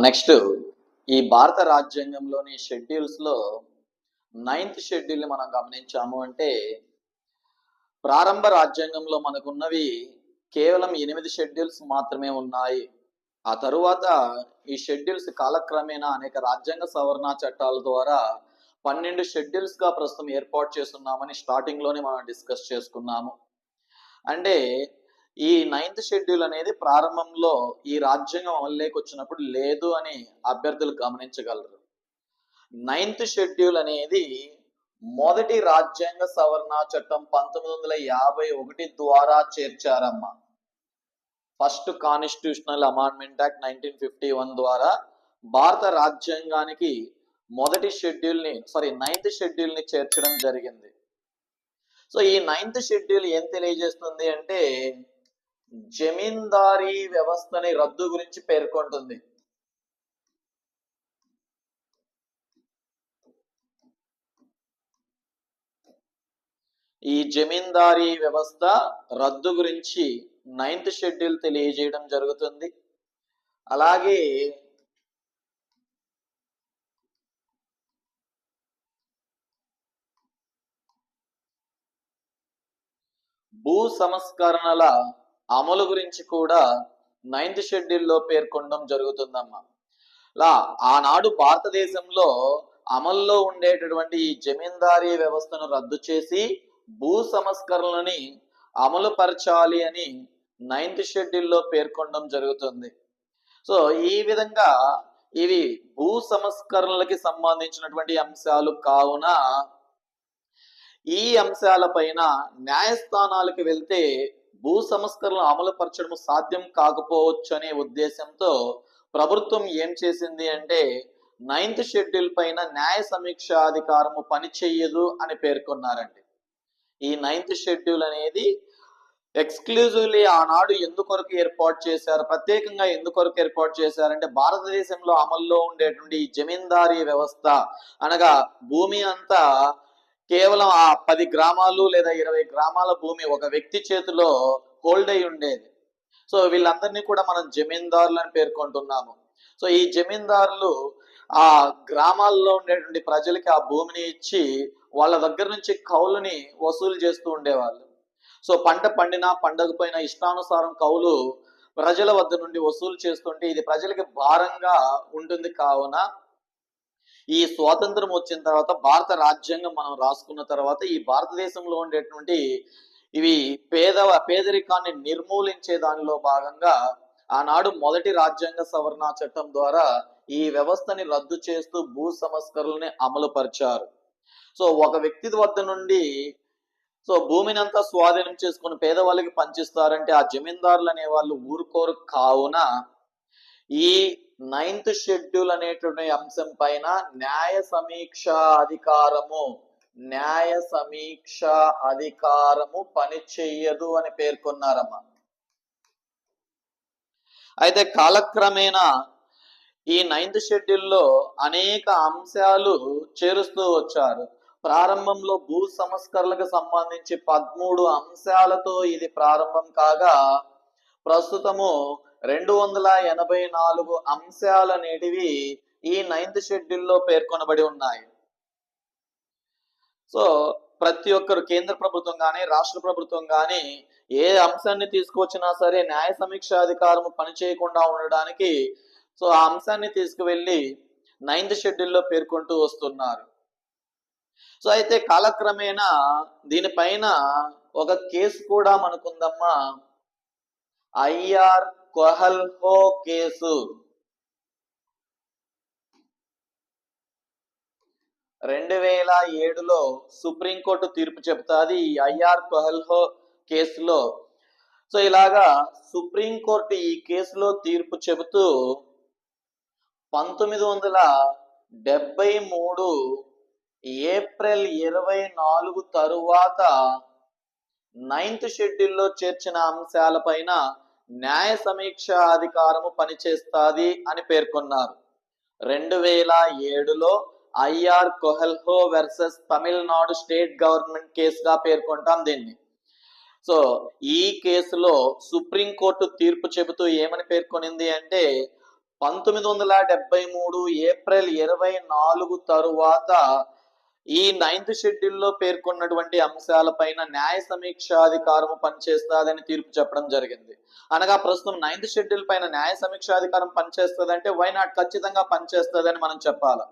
Next ఈ భారత రాజ్యాంగంలోని షెడ్యూల్స్లో నైన్త్ షెడ్యూల్ని మనం గమనించాము అంటే ప్రారంభ రాజ్యాంగంలో మనకున్నవి కేవలం ఎనిమిది షెడ్యూల్స్ మాత్రమే ఉన్నాయి. ఆ తరువాత ఈ షెడ్యూల్స్ కాలక్రమేణా అనేక రాజ్యాంగ సవరణ చట్టాల ద్వారా పన్నెండు షెడ్యూల్స్గా ప్రస్తుతం ఏర్పాటు చేస్తున్నామని స్టార్టింగ్లోనే మనం డిస్కస్ చేసుకున్నాము. అంటే ఈ నైన్త్ షెడ్యూల్ అనేది ప్రారంభంలో ఈ రాజ్యాంగం అమలులోకి వచ్చినప్పుడు లేదు అని అభ్యర్థులు గమనించగలరు. నైన్త్ షెడ్యూల్ అనేది మొదటి రాజ్యాంగ సవరణ చట్టం పంతొమ్మిది వందల యాభై ఒకటి ద్వారా చేర్చారమ్మా. First constitutional amendment act nineteen fifty one ద్వారా భారత రాజ్యాంగానికి మొదటి షెడ్యూల్ని సారీ నైన్త్ షెడ్యూల్ని చేర్చడం జరిగింది. సో ఈ నైన్త్ షెడ్యూల్ ఏం తెలియజేస్తుంది అంటే జమీందారీ వ్యవస్థని రద్దు గురించి పేర్కొంటుంది. ఈ జమీందారీ వ్యవస్థ రద్దు గురించి నైన్త్ షెడ్యూల్ తెలియజేయడం జరుగుతుంది. అలాగే భూ సంస్కరణల అమలు గురించి కూడా నైన్త్ షెడ్యూల్లో పేర్కొనడం జరుగుతుందమ్మా. లా ఆనాడు భారతదేశంలో అమల్లో ఉండేటటువంటి ఈ జమీందారీ వ్యవస్థను రద్దు చేసి భూ సంస్కరణలని అమలు పరచాలి అని నైన్త్ షెడ్యూల్లో పేర్కొనడం జరుగుతుంది. సో ఈ విధంగా ఇవి భూ సంస్కరణలకి సంబంధించినటువంటి అంశాలు కావున ఈ అంశాలపైన న్యాయస్థానాలకు వెళ్తే భూ సంస్కరణలు అమలు పరచడం సాధ్యం కాకపోవచ్చు అనే ఉద్దేశంతో ప్రభుత్వం ఏం చేసింది అంటే నైన్త్ షెడ్యూల్ పైన న్యాయ సమీక్ష అధికారము పనిచేయదు అని పేర్కొన్నారండి. ఈ నైన్త్ షెడ్యూల్ అనేది ఎక్స్క్లూజివ్లీ ఆనాడు ఎందుకొరకు ఏర్పాటు చేశారు ప్రత్యేకంగా ఎందుకొరకు ఏర్పాటు చేశారంటే భారతదేశంలో అమల్లో ఉండేటువంటి జమీందారీ వ్యవస్థ అనగా భూమి అంతా కేవలం ఆ పది గ్రామాలు లేదా ఇరవై గ్రామాల భూమి ఒక వ్యక్తి చేతిలో హోల్డ్ అయి ఉండేది. సో వీళ్ళందరినీ కూడా మనం జమీందారులు అని పేర్కొంటున్నాము. సో ఈ జమీందారులు ఆ గ్రామాల్లో ఉండేటువంటి ప్రజలకి ఆ భూమిని ఇచ్చి వాళ్ళ దగ్గర నుంచి కౌలుని వసూలు చేస్తూ ఉండేవాళ్ళు. సో పంట పండినా పండకపోయినా ఇష్టానుసారం కౌలు ప్రజల వద్ద నుండి వసూలు చేస్తుంటే ఇది ప్రజలకి భారంగా ఉంటుంది కావున ఈ స్వాతంత్రం వచ్చిన తర్వాత భారత రాజ్యాంగం మనం రాసుకున్న తర్వాత ఈ భారతదేశంలో ఉండేటువంటి ఇవి పేద పేదరికాన్ని నిర్మూలించే దానిలో భాగంగా ఆనాడు మొదటి రాజ్యాంగ సవరణ చట్టం ద్వారా ఈ వ్యవస్థని రద్దు చేస్తూ భూ సంస్కరణల్ని అమలు పరిచారు సో ఒక వ్యక్తి వద్ద నుండి సో భూమిని అంతా స్వాధీనం చేసుకుని పేదవాళ్ళకి పంచిస్తారంటే ఆ జమీందారులు అనే వాళ్ళు ఊరుకోరు. కావున ఈ నైన్త్ షెడ్యూల్ అనేటువంటి అంశం పైన న్యాయ సమీక్ష అధికారము. న్యాయ సమీక్ష అధికారము పని చెయ్యదు అని పేర్కొన్నారమ్మ. అయితే కాలక్రమేణా ఈ నైన్త్ షెడ్యూల్లో అనేక అంశాలు చేరుస్తూ వచ్చారు. ప్రారంభంలో భూ సంస్కరణలకు సంబంధించి పదమూడు అంశాలతో ఇది ప్రారంభం కాగా ప్రస్తుతము రెండు వందల ఎనభై నాలుగు అంశాలు అనేటివి ఈ నైన్త్ షెడ్యూల్లో పేర్కొనబడి ఉన్నాయి. సో ప్రతి ఒక్కరు కేంద్ర ప్రభుత్వం కానీ రాష్ట్ర ప్రభుత్వం కానీ ఏ అంశాన్ని తీసుకొచ్చినా సరే న్యాయ సమీక్ష అధికారము పనిచేయకుండా ఉండడానికి సో ఆ అంశాన్ని తీసుకువెళ్ళి నైన్త్ షెడ్యూల్లో పేర్కొంటూ వస్తున్నారు. సో అయితే కాలక్రమేణా దీనిపైన ఒక కేసు కూడా మనకుందమ్మా. IR కొహల్హో case. రెండు వేల ఏడులో సుప్రీంకోర్టు తీర్పు చెప్తాది ఈ ఐఆర్ కొహల్హో కేసులో. సో ఇలాగా సుప్రీంకోర్టు ఈ కేసులో తీర్పు చెబుతూ పంతొమ్మిది వందల డెబ్బై మూడు ఏప్రిల్ ఇరవై నాలుగు తరువాత నైన్త్ షెడ్యూల్లో చేర్చిన అంశాలపైన న్యాయ సమీక్ష అధికారము పనిచేస్తాది అని పేర్కొన్నారు. రెండు వేల ఏడులో I R Coelho versus Tamil Nadu state government కేసుగా పేర్కొంటాం దీన్ని. సో ఈ కేసులో సుప్రీంకోర్టు తీర్పు చెబుతూ ఏమని పేర్కొనింది అంటే పంతొమ్మిది వందల డెబ్బై మూడు ఏప్రిల్ ఇరవై నాలుగు తరువాత ఈ నైన్త్ షెడ్యూల్లో పేర్కొన్నటువంటి అంశాలపైన న్యాయ సమీక్షాధికారం పనిచేస్తుందని తీర్పు చెప్పడం జరిగింది. అనగా ప్రస్తుతం నైన్త్ షెడ్యూల్ పైన న్యాయ సమీక్షాధికారం పనిచేస్తుంది అంటే వై నాట్ ఖచ్చితంగా పనిచేస్తుందని మనం చెప్పాలి.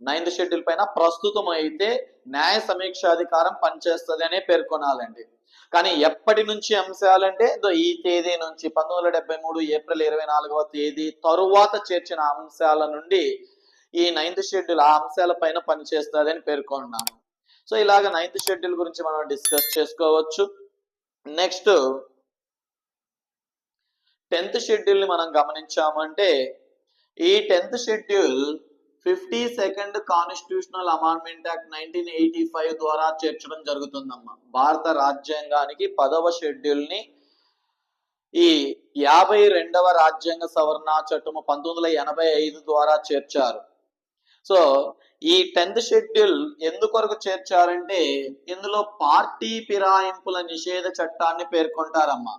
నైన్త్ షెడ్యూల్ పైన ప్రస్తుతం అయితే న్యాయ సమీక్షాధికారం పనిచేస్తుంది అనే పేర్కొనాలండి. కానీ ఎప్పటి నుంచి అంశాలంటే ఈ తేదీ నుంచి పంతొమ్మిది వందల డెబ్బై మూడు ఏప్రిల్ ఇరవై నాలుగవ తేదీ తరువాత చేర్చిన అంశాల నుండి ఈ నైన్త్ షెడ్యూల్ ఆ అంశాల పైన పనిచేస్తుందని పేర్కొన్నాను. సో ఇలాగ నైన్త్ షెడ్యూల్ గురించి మనం డిస్కస్ చేసుకోవచ్చు. నెక్స్ట్ టెన్త్ షెడ్యూల్ని మనం గమనించామంటే ఈ tenth schedule fifty second constitutional amendment act nineteen eighty five ద్వారా చేర్చడం జరుగుతుందమ్మా. భారత రాజ్యాంగానికి పదవ షెడ్యూల్ని ఈ యాభై రెండవ రాజ్యాంగ సవరణ చట్టము పంతొమ్మిది వందల ఎనభై ఐదు ద్వారా చేర్చారు. సో ఈ టెన్త్ షెడ్యూల్ ఎందుకొరకు చేర్చారంటే ఇందులో పార్టీ ఫిరాయింపుల నిషేధ చట్టాన్ని పేర్కొంటారమ్మా.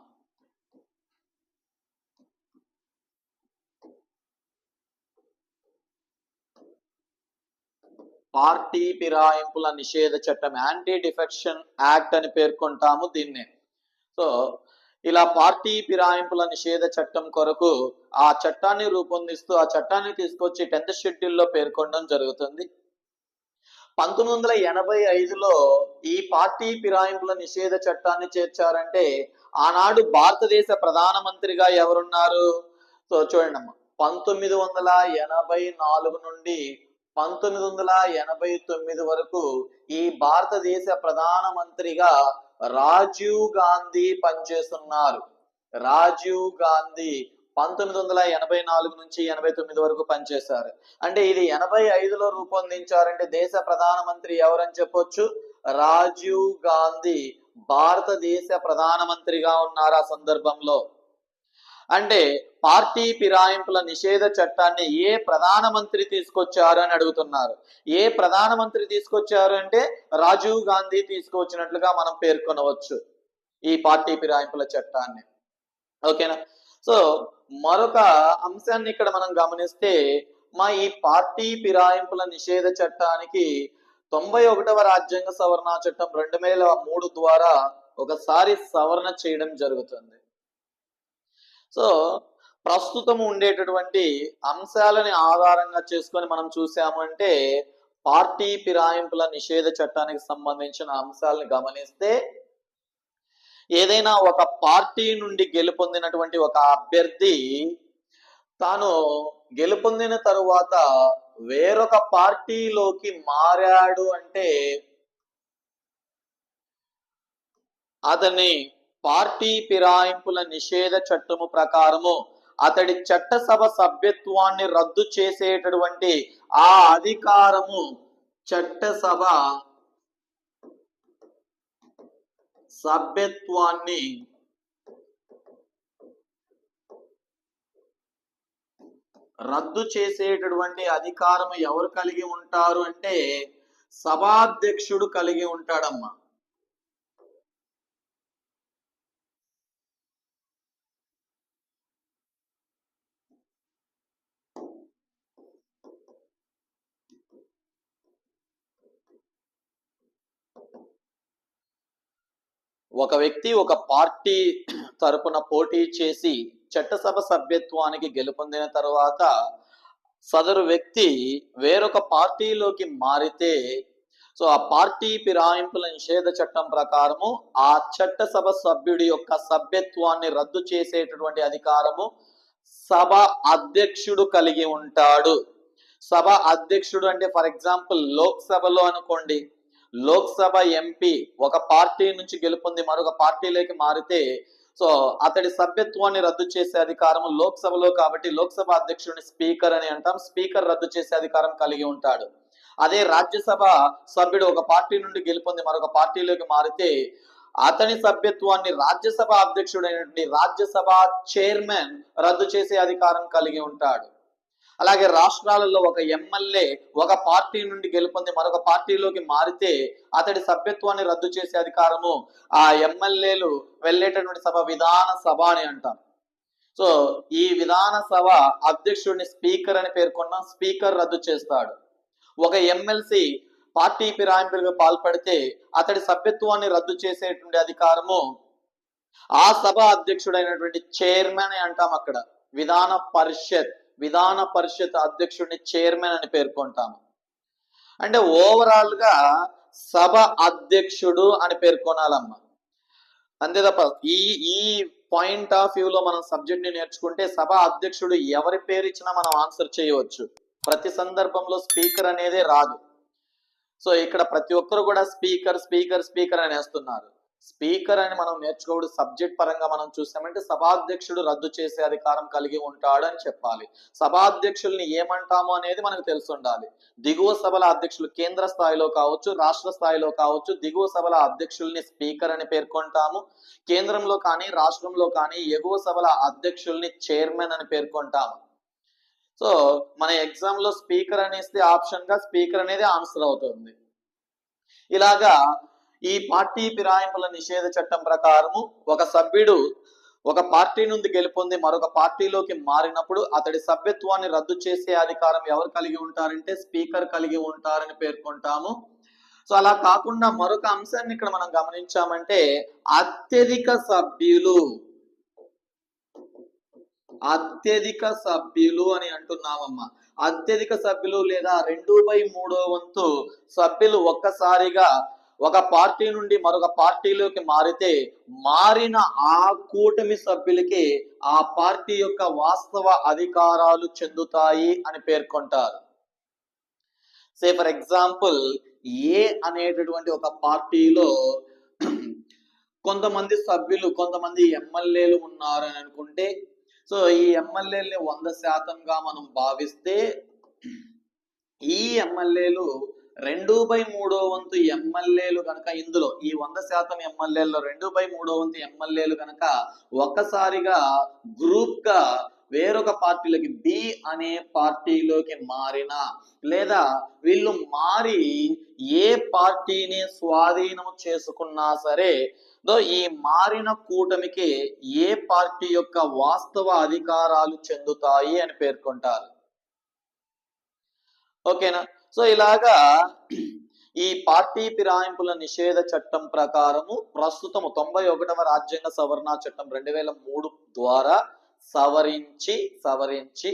పార్టీ ఫిరాయింపుల నిషేధ చట్టం యాంటీ డిఫెక్షన్ యాక్ట్ అని పేర్కొంటాము దీన్నే. సో ఇలా పార్టీ ఫిరాయింపుల నిషేధ చట్టం కొరకు ఆ చట్టాన్ని రూపొందిస్తూ ఆ చట్టాన్ని తీసుకొచ్చి టెన్త్ షెడ్యూల్లో పేర్కొనడం జరుగుతుంది. పంతొమ్మిది వందల ఎనభై ఐదులో ఈ పార్టీ ఫిరాయింపుల నిషేధ చట్టాన్ని చేర్చారంటే ఆనాడు భారతదేశ ప్రధానమంత్రిగా ఎవరున్నారు? సో చూడండి అమ్మా. పంతొమ్మిది వందల ఎనభై నాలుగు నుండి పంతొమ్మిది వందల ఎనభై తొమ్మిది వరకు ఈ భారతదేశ ప్రధానమంత్రిగా రాజీవ్ గాంధీ పనిచేస్తున్నారు. రాజీవ్ గాంధీ పంతొమ్మిది వందల ఎనభై నాలుగు నుంచి ఎనభై తొమ్మిది వరకు పనిచేశారు. అంటే ఇది ఎనభై ఐదులో రూపొందించారంటే దేశ ప్రధానమంత్రి ఎవరని చెప్పొచ్చు? రాజీవ్ గాంధీ భారతదేశ ప్రధానమంత్రిగా ఉన్నారు ఆ సందర్భంలో. అంటే పార్టీ ఫిరాయింపుల నిషేధ చట్టాన్ని ఏ ప్రధానమంత్రి తీసుకొచ్చారు అని అడుగుతున్నారు. ఏ ప్రధానమంత్రి తీసుకొచ్చారు అంటే రాజీవ్ గాంధీ తీసుకొచ్చినట్లుగా మనం పేర్కొనవచ్చు ఈ పార్టీ ఫిరాయింపుల చట్టాన్ని. ఓకేనా? సో మరొక అంశాన్ని ఇక్కడ మనం గమనిస్తే మా ఈ పార్టీ ఫిరాయింపుల నిషేధ చట్టానికి తొంభై ఒకటవ రాజ్యాంగ సవరణ చట్టం రెండు వేల మూడు ద్వారా ఒకసారి సవరణ చేయడం జరుగుతుంది. సో ప్రస్తుతం ఉండేటటువంటి అంశాలని ఆధారంగా చేసుకొని మనం చూసాము అంటే పార్టీ ఫిరాయింపుల నిషేధ చట్టానికి సంబంధించిన అంశాలను గమనిస్తే ఏదైనా ఒక పార్టీ నుండి గెలుపొందినటువంటి ఒక అభ్యర్థి తాను గెలుపొందిన తరువాత వేరొక పార్టీలోకి మారాడు అంటే అతన్ని పార్టీ ఫిరాయింపుల నిషేధ చట్టము ప్రకారము అతడి చట్టసభ సభ్యత్వాన్ని రద్దు చేసేటటువంటి ఆ అధికారము చట్టసభ సభ్యత్వాన్ని రద్దు చేసేటటువంటి అధికారం ఎవరు కలిగి ఉంటారు అంటే సభాధ్యక్షుడు కలిగి ఉంటాడమ్మా. ఒక వ్యక్తి ఒక పార్టీ తరపున పోటీ చేసి చట్టసభ సభ్యత్వానికి గెలుపొందిన తర్వాత సదరు వ్యక్తి వేరొక పార్టీలోకి మారితే సో ఆ పార్టీ ఫిరాయింపుల నిషేధ చట్టం ప్రకారము ఆ చట్టసభ సభ్యుడి యొక్క సభ్యత్వాన్ని రద్దు చేసేటటువంటి అధికారము సభ అధ్యక్షుడు కలిగి ఉంటాడు. సభ అధ్యక్షుడు అంటే ఫర్ ఎగ్జాంపుల్ లోక్సభలో అనుకోండి లోక్సభ ఎంపీ ఒక పార్టీ నుంచి గెలుపొంది మరొక పార్టీలోకి మారితే సో అతడి సభ్యత్వాన్ని రద్దు చేసే అధికారం లోక్సభలో కాబట్టి లోక్సభ అధ్యక్షుడిని స్పీకర్ అని అంటాం. స్పీకర్ రద్దు చేసే అధికారం కలిగి ఉంటాడు. అదే రాజ్యసభ సభ్యుడు ఒక పార్టీ నుండి గెలుపొంది మరొక పార్టీలోకి మారితే అతని సభ్యత్వాన్ని రాజ్యసభ అధ్యక్షుడైనటువంటి రాజ్యసభ చైర్మన్ రద్దు చేసే అధికారం కలిగి ఉంటాడు. అలాగే రాష్ట్రాలలో ఒక ఎమ్మెల్యే ఒక పార్టీ నుండి గెలుపొంది మరొక పార్టీలోకి మారితే అతడి సభ్యత్వాన్ని రద్దు చేసే అధికారము ఆ ఎమ్మెల్యేలు వెళ్ళేటటువంటి సభ విధాన సభ అని అంటాం సో ఈ విధాన సభ అధ్యక్షుడిని స్పీకర్ అని పేర్కొన్న స్పీకర్ రద్దు చేస్తాడు. ఒక ఎమ్మెల్సీ పార్టీ ఫిరాయింపులకు పాల్పడితే అతడి సభ్యత్వాన్ని రద్దు చేసేటువంటి అధికారము ఆ సభ అధ్యక్షుడైనటువంటి చైర్మన్ అని అంటాం అక్కడ. విధాన పరిషత్. విధాన పరిషత్ అధ్యక్షుడిని చైర్మన్ అని పేర్కొంటాము. అంటే ఓవరాల్గా సభ అధ్యక్షుడు అని పేర్కొనాలమ్మా. అంతే తప్ప ఈ ఈ పాయింట్ ఆఫ్ వ్యూ లో మనం సబ్జెక్ట్ని నేర్చుకుంటే సభ అధ్యక్షుడు ఎవరి పేరు ఇచ్చినా మనం ఆన్సర్ చేయవచ్చు. ప్రతి సందర్భంలో స్పీకర్ అనేది రాదు. సో ఇక్కడ ప్రతి ఒక్కరు కూడా స్పీకర్ స్పీకర్ స్పీకర్ అనేస్తున్నారు. వేస్తున్నారు స్పీకర్ అని మనం నేర్చుకోవడం సబ్జెక్ట్ పరంగా మనం చూసామంటే సభాధ్యక్షుడు రద్దు చేసే అధికారం కలిగి ఉంటాడు అని చెప్పాలి. సభాధ్యక్షుల్ని ఏమంటాము అనేది మనకు తెలిసి ఉండాలి దిగువ సభల అధ్యక్షులు కేంద్ర స్థాయిలో కావచ్చు రాష్ట్ర స్థాయిలో కావచ్చు దిగువ సభల అధ్యక్షుల్ని స్పీకర్ అని పేర్కొంటాము. కేంద్రంలో కానీ రాష్ట్రంలో కానీ ఎగువ సభల అధ్యక్షుల్ని చైర్మన్ అని పేర్కొంటాము. సో మన ఎగ్జామ్లో స్పీకర్ అనేస్తే ఆప్షన్గా స్పీకర్ అనేది ఆన్సర్ అవుతుంది. ఇలాగా ఈ పార్టీ ఫిరాయింపుల నిషేధ చట్టం ప్రకారము ఒక సభ్యుడు ఒక పార్టీ నుండి గెలుపొంది మరొక పార్టీలోకి మారినప్పుడు అతడి సభ్యత్వాన్ని రద్దు చేసే అధికారం ఎవరు కలిగి ఉంటారంటే స్పీకర్ కలిగి ఉంటారని పేర్కొంటాము. సో అలా కాకుండా మరొక అంశాన్ని ఇక్కడ మనం గమనించామంటే అత్యధిక సభ్యులు. అత్యధిక సభ్యులు అని అంటున్నామమ్మా. అత్యధిక సభ్యులు లేదా రెండు బై మూడో వంతు సభ్యులు ఒక్కసారిగా ఒక పార్టీ నుండి మరొక పార్టీలోకి మారితే మారిన ఆ కూటమి సభ్యులకి ఆ పార్టీ యొక్క వాస్తవ అధికారాలు చెందుతాయి అని పేర్కొంటారు. సే ఫర్ ఎగ్జాంపుల్ ఏ అనేటటువంటి ఒక పార్టీలో కొంతమంది సభ్యులు కొంతమంది ఎమ్మెల్యేలు ఉన్నారు అని అనుకుంటే సో ఈ ఎమ్మెల్యేలని వంద శాతంగా మనం భావిస్తే ఈ ఎమ్మెల్యేలు రెండు బై మూడో వంతు ఎమ్మెల్యేలు కనుక ఇందులో ఈ వంద శాతం ఎమ్మెల్యేల్లో రెండు బై మూడో వంతు ఎమ్మెల్యేలు కనుక ఒక్కసారిగా గ్రూప్గా వేరొక పార్టీలోకి బి అనే పార్టీలోకి మారిన లేదా వీళ్ళు మారి ఏ పార్టీని స్వాధీనం చేసుకున్నా సరే ఈ మారిన కూటమికి ఏ పార్టీ యొక్క వాస్తవ అధికారాలు చెందుతాయి అని పేర్కొంటారు. ఓకేనా? సో ఇలాగా ఈ పార్టీ ఫిరాయింపుల నిషేధ చట్టం ప్రకారము ప్రస్తుతము తొంభై ఒకటవ రాజ్యాంగ సవరణ చట్టం రెండు వేల మూడు ద్వారా సవరించి సవరించి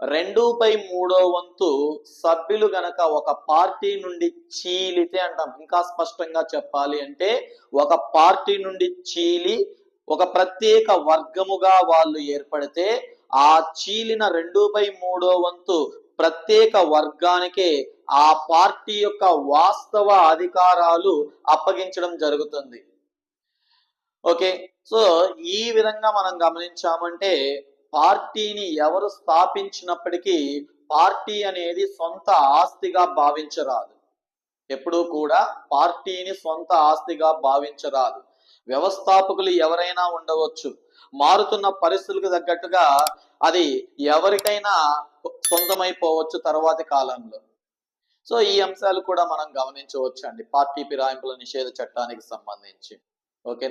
రెండు పై మూడో వంతు సభ్యులు గనక ఒక పార్టీ నుండి చీలితే అంటాం. ఇంకా స్పష్టంగా చెప్పాలి అంటే ఒక పార్టీ నుండి చీలి ఒక ప్రత్యేక వర్గముగా వాళ్ళు ఏర్పడితే ఆ చీలిన రెండు బై మూడో వంతు ప్రత్యేక వర్గానికే ఆ పార్టీ యొక్క వాస్తవ అధికారాలు అప్పగించడం జరుగుతుంది. ఓకే సో ఈ విధంగా మనం గమనించామంటే పార్టీని ఎవరు స్థాపించినప్పటికీ పార్టీ అనేది సొంత ఆస్తిగా భావించరాదు. ఎప్పుడూ కూడా పార్టీని సొంత ఆస్తిగా భావించరాదు. వ్యవస్థాపకులు ఎవరైనా ఉండవచ్చు. మారుతున్న పరిస్థితులకు తగ్గట్టుగా అది ఎవరికైనా సొంతమైపోవచ్చు తర్వాతి కాలంలో. సో ఈ అంశాలు కూడా మనం గమనించవచ్చు అండి పార్టీ ఫిరాయింపుల నిషేధ చట్టానికి సంబంధించి. ఓకేనా?